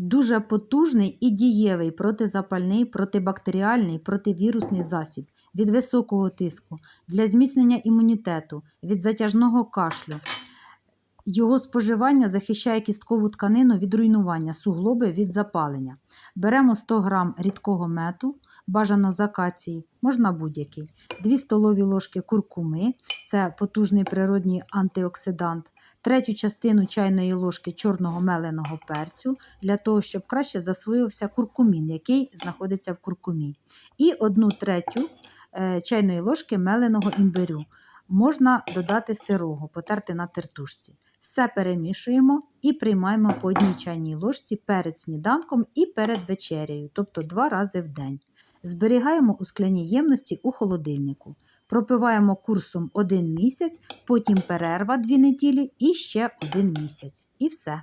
Дуже потужний і дієвий протизапальний, протибактеріальний, противірусний засіб від високого тиску, для зміцнення імунітету, від затяжного кашлю. Його споживання захищає кісткову тканину від руйнування, суглоби від запалення. Беремо 100 г рідкого мету, бажано з акації, можна будь-який, 2 столові ложки куркуми, це потужний природній антиоксидант, третю частину чайної ложки чорного меленого перцю, для того, щоб краще засвоївся куркумін, який знаходиться в куркумі, і 1 третю е, чайної ложки меленого імбирю. Можна додати сирого, потерти на тертушці. Все перемішуємо і приймаємо по одній чайній ложці перед сніданком і перед вечерею, тобто два рази в день. Зберігаємо у скляній ємності у холодильнику. Пропиваємо курсом один місяць, потім перерва дві неділі і ще один місяць. І все.